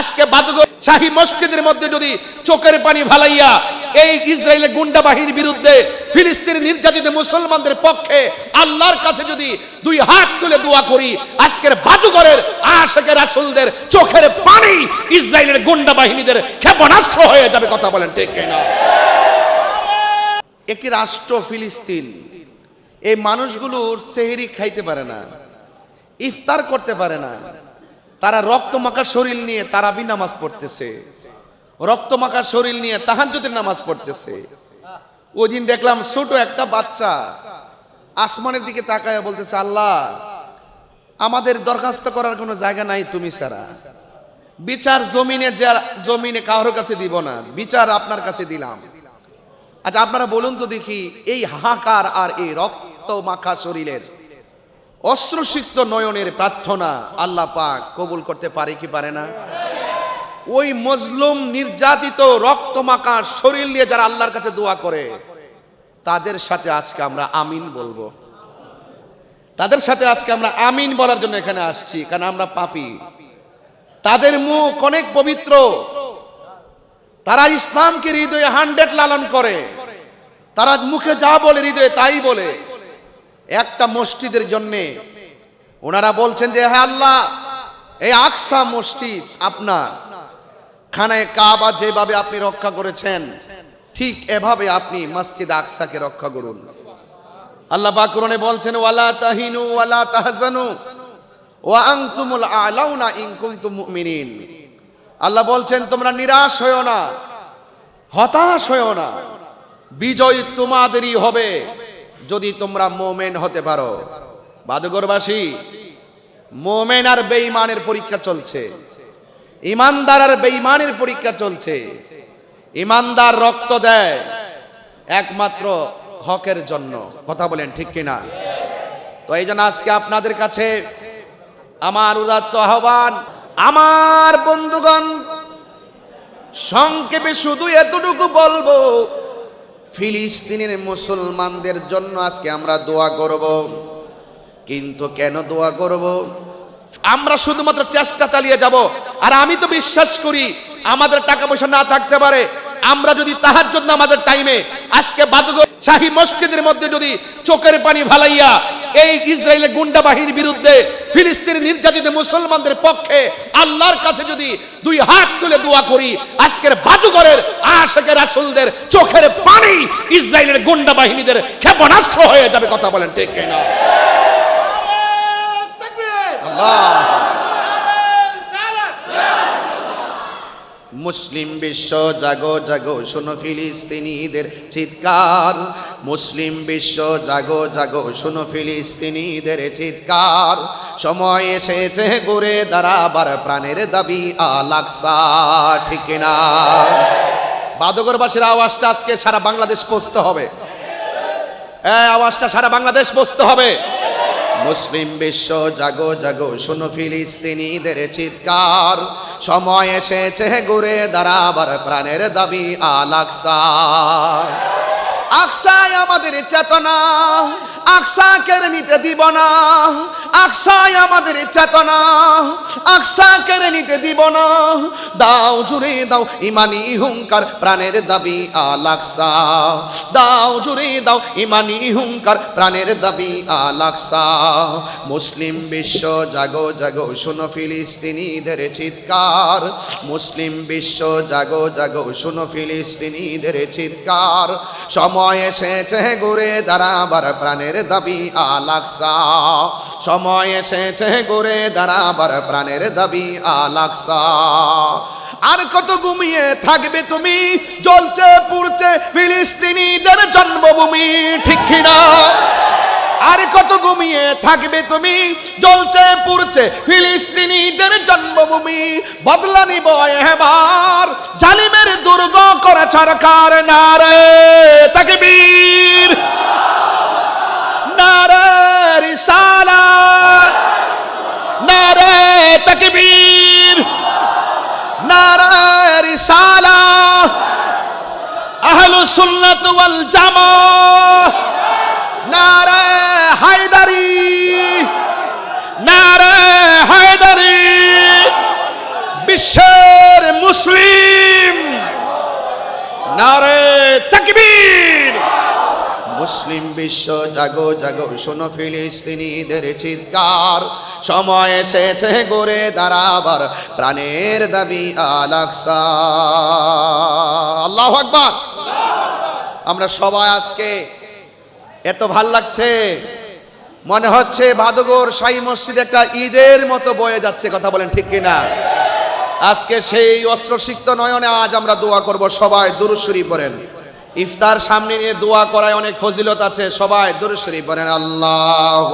আজকে শাহী মসজিদের মধ্যে যদি চোখের পানি ফালাইয়া এই ইসরায়েলের গুন্ডা বাহিনীর বিরুদ্ধে ফিলিস্তিন নির্যাতিত মুসলমানদের পক্ষে আল্লাহর কাছে যদি দুই হাত তুলে দোয়া করি, আজকের বাদুঘরের আশেকের রাসূলদের চোখের পানি ইসরায়েলের গুন্ডা বাহিনীদের ক্ষেপণাস্ত্র হয়ে যাবে, কথা বলেন ঠিক কিনা? একটি রাষ্ট্র ফিলিস্তিন, এই মানুষগুলোর সেহেরি খাইতে পারে না, ইফতার করতে পারে না তারা রক্ত রক্তমাখা শরীর নিয়ে তারাবি নামাজ পড়তেছে। রক্ত রক্তমাখা শরীর নিয়ে তাহাজ্জুদের নামাজ পড়তেছে। ওই দিন দেখলাম ছোট একটা বাচ্চা আসমানের দিকে তাকায় বলতেছে, আল্লাহ, আমাদের দরখাস্ত করার কোনো জায়গা নাই তুমি ছাড়া। বিচার জমিনে যা জমিনে কারোর কাছে দিব না, বিচার আপনার কাছে দিলাম। আচ্ছা আপনারা বলুন তো দেখি, এই হাহাকার আর এই রক্ত মাখা শরীরের অশ্রুসিক্ত নয়নের প্রার্থনা আল্লাহ পাক কবুল করতে পারে কি পারে না? ওই মজলুম নির্যাতিত রক্ত মাখা শরীর নিয়ে যারা আল্লাহর কাছে দোয়া করে, তাদের সাথে আজকে আমরা আমিন বলব। তাদের সাথে আজকে আমরা আমিন বলার জন্য এখানে আসছি, কারণ আমরা পাপি। তাদের মুখ অনেক পবিত্র। তারা ইসলামকে হৃদয়ে হান্ড্রেড লালন করে। তারা মুখে যা বলে, হৃদয়ে তাই বলে। একটা মসজিদের জন্য ওনারা বলছেন যে হ্যাঁ আল্লাহ, এই আকসা মসজিদ আপনার। খানায় কাবা যেভাবে আপনি রক্ষা করেছেন, ঠিক এভাবে আপনি মসজিদ আকসাকে রক্ষা করুন। আল্লাহ পাক কোরআনে বলছেন, ওয়ালা তাহিনু ওয়ালা তাহজানু ওয়া আনতুমুল আলাউনা ইন কুনতুম মুমিনিন। আল্লাহ বলছেন, তোমরা নিরাশ হয়েও না, হতাশ হয়েও না। বিজয় তোমাদেরই হবে। যদি তোমরা মোমেন হতে পারো। বাদগরবাসী, মোমেন আর বেঈমানের পরীক্ষা চলছে। ইমানদার আর বেঈমানের পরীক্ষা চলছে। ইমানদার রক্ত দেয় একমাত্র হকের জন্য। কথা বলেন ঠিক কিনা? তো এই জন্য আজকে আপনাদের কাছে আমার উদাত্ত আহ্বান, আমার বন্ধুগণ, সংক্ষেপে শুধু এতটুকু বলব ফিলিস্তিনের মুসলমানদের জন্য আজকে আমরা দোয়া করব। কিন্তু কেন দোয়া করব? আমরা শুধুমাত্র চেষ্টা চালিয়ে যাব। আর আমি তো বিশ্বাস করি, আমাদের টাকা পয়সা না থাকতে পারে। আমরা যদি তাহার জন্য আমাদের টাইমে আজকে শাহী মসজিদের মধ্যে যদি চোখের পানি ফালাইয়া এই ইসরায়েলের গুন্ডা বাহিনীর বিরুদ্ধে ফিলিস্তিন নির্যাতিত মুসলমানদের পক্ষে আল্লাহর কাছে যদি দুই হাত তুলে দোয়া করি আজকের বাদুঘরের আশেকের রাসূলদের চোখের পানি ইসরায়েলের গুন্ডা বাহিনীদের ক্ষেপণাস্ত্র হয়ে যাবে কথা বলেন ঠিক কিনা? আল্লাহ। মুসলিম বিশ্ব জাগো জাগো, শোনো ফিলিস্তিনিদের চিৎকার। মুসলিম বিশ্ব জাগো জাগো, শোনো ফিলিস্তিনিদের চিৎকার। সময় এসেছে ঘুরে দাঁড়াবার, প্রাণের দাবি আলাকসা ঠিক না বাদগরবাসীর আওয়াজটা আজকে সারা বাংলাদেশ পৌঁছতে হবে। আওয়াজটা সারা বাংলাদেশ পৌঁছতে হবে। মুসলিম বিশ্ব জাগো জাগো, শোনো ফিলিস্তিনিদের চিৎকার। সময় এসেছে ঘুরে দাঁড়াবার প্রাণের দাবি আলাকসা আকসায় আমাদের চেতনা আকসা কেড়ে নিতে দিব না। আকসায় আমাদের চেতনা, আকসা কেড়ে নিতে দিব না। দাও জুড়ে দাও ইমানি হুঙ্কার, প্রাণের দাবি আলাকসা দাও জুড়ে দাও ইমানি হুঙ্কার, প্রাণের দাবি আলাকসা মুসলিম বিশ্ব, জাগো জাগো, শোনো ফিলিস্তিনিদের চিৎকার। মুসলিম বিশ্ব, জাগো জাগো, শোনো ফিলিস্তিনিদের চিৎকার। সময় এসেছে ঘুরে দাঁড়াবার প্রাণের দাবি আলাকসা সময় এসেছে ঘুরে দাঁড়াবার প্রাণের দাবি আলাকসা। আর কত ঘুমিয়ে থাকবে তুমি? জ্বলছে, পুড়ছে ফিলিস্তিনিদের জন্মভূমি, ঠিক কিনা? আর কত ঘুমিয়ে থাকবে তুমি? জ্বলছে, পুড়ছে ফিলিস্তিনিদের জন্মভূমি। বদলা নিব এবার। জালিমের দুর্গ করে সরকার নারে? তাকবীর! সুন্নাত ওয়াল নারে হায়দারি। নারে হায়দারি। বিশ্বের মুসলিম। নারে তাকবীর। মুসলিম বিশ্ব, জাগো জাগো, শোনো ফিলিস্তিনিদের চিৎকার। সময় এসেছে গড়ে দাঁড়াবার, প্রাণের দাবি আলাকসা আল্লাহ আকবার। আমরা সবাই আজকে এত ভালো লাগছে। মনে হচ্ছে ভাদগর সাই মসজিদ একটা ঈদের মতো বয়ে যাচ্ছে, কথা বলেন ঠিক কিনা? আজকে সেই অস্ত্র অস্ত্রসিক্ত নয়নে আজ আমরা দোয়া করব, সবাই দুরুশ্বরী পড়েন। ইফতার সামনে নিয়ে দোয়া করায় অনেক ফজিলত আছে, সবাই দুরুশ্বরী পড়েন। আল্লাহ